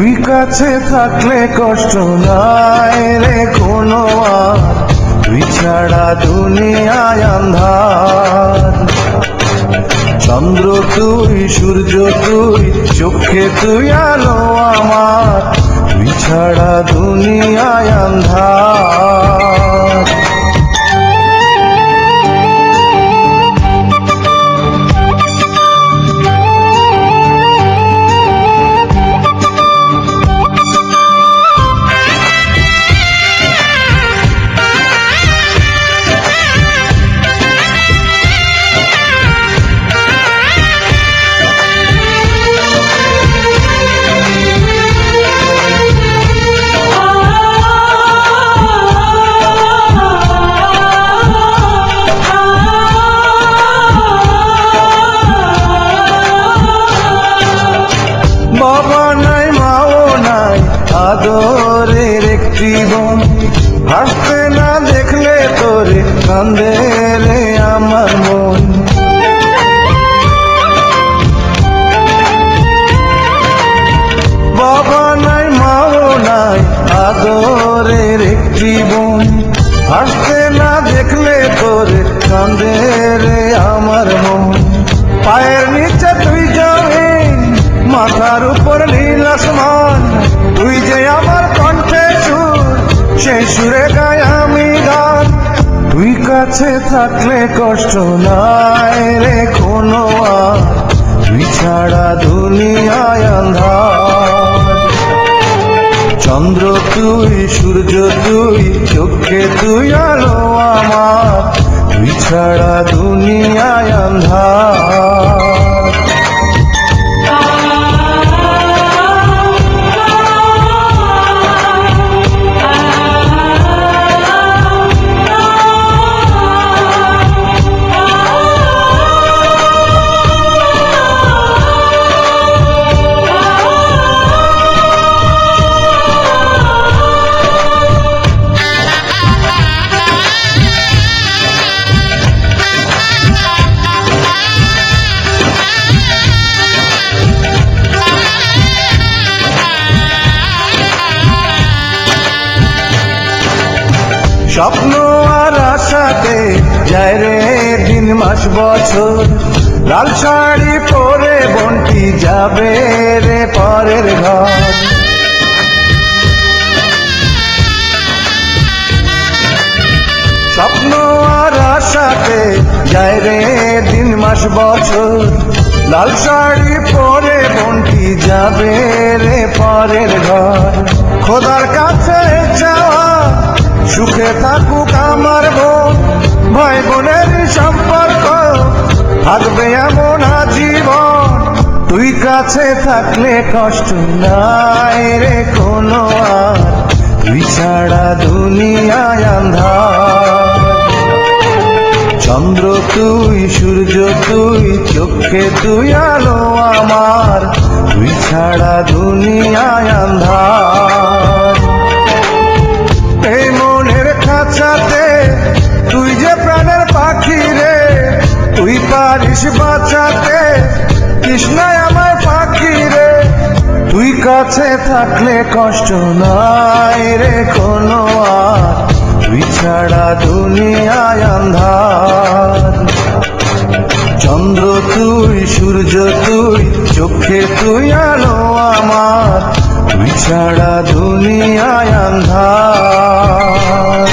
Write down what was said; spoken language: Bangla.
তুই কাছে থাকলে কষ্ট নাই রে কোনো তুই ছাড়া দুনিয়ায় আন্ধার। চন্দ্র তুই, সূর্য তুই, চোখে তুই, আলো আমার। তুই ছাড়া দুনিয়ায় আন্ধার। একটি বোন হাসতে না দেখলে তোরে কান্দে রে আমার মন। পায়ের নিচে তুই জমিন মাথার উপর নীল আসমান। তুই যে আমার কণ্ঠে সুর সেই সুরে গায় আমি গান। তুই কাছে থাকলে কষ্ট নাই রে কোনো তুই ছাড়া দুনিয়ায় আন্ধার চন্দ্র তুই সূর্য তুই চোখে তুই আলো আমার। তুই ছাড়া দুনিয়ায় আন্ধার স্বপ্ন আর আশাতে যায় রে দিন, মাস, বছর। লাল শাড়ি পরে বন্টি যাবে রে পরের ঘর। স্বপ্ন আর আশাতে যায় রে দিন, মাস, বছর। লাল শাড়ি পরে বন্টি যাবে রে পরের ঘর। খোদার কাছে যাওয়া সুখে থাকুক আমার বোন, ভাই বোনের সম্পর্ক, থাকবে এমন আজীবন। তুই কাছে থাকলে কষ্ট নাই রে কোনো আর, তুই ছাড়া দুনিয়ায় আন্ধার। চন্দ্র তুই, সূর্য তুই, চোখে তুই, আলো আমার, তুই ছাড়া দুনিয়ায় আন্ধার। খাঁচাতে তুই যে প্রাণের পাখি রে, তুই পারিস বাঁচাতে? কৃষ্ণায় আমার পাখি রে, তুই কাছে থাকলে কষ্ট নাই রে কোনো আর। তুই ছাড়া দুনিয়ায় আন্ধার। চন্দ্র তুই, সূর্য তুই, চোখে তুই, আলো আমার। তুই ছাড়া দুনিয়ায় আন্ধার।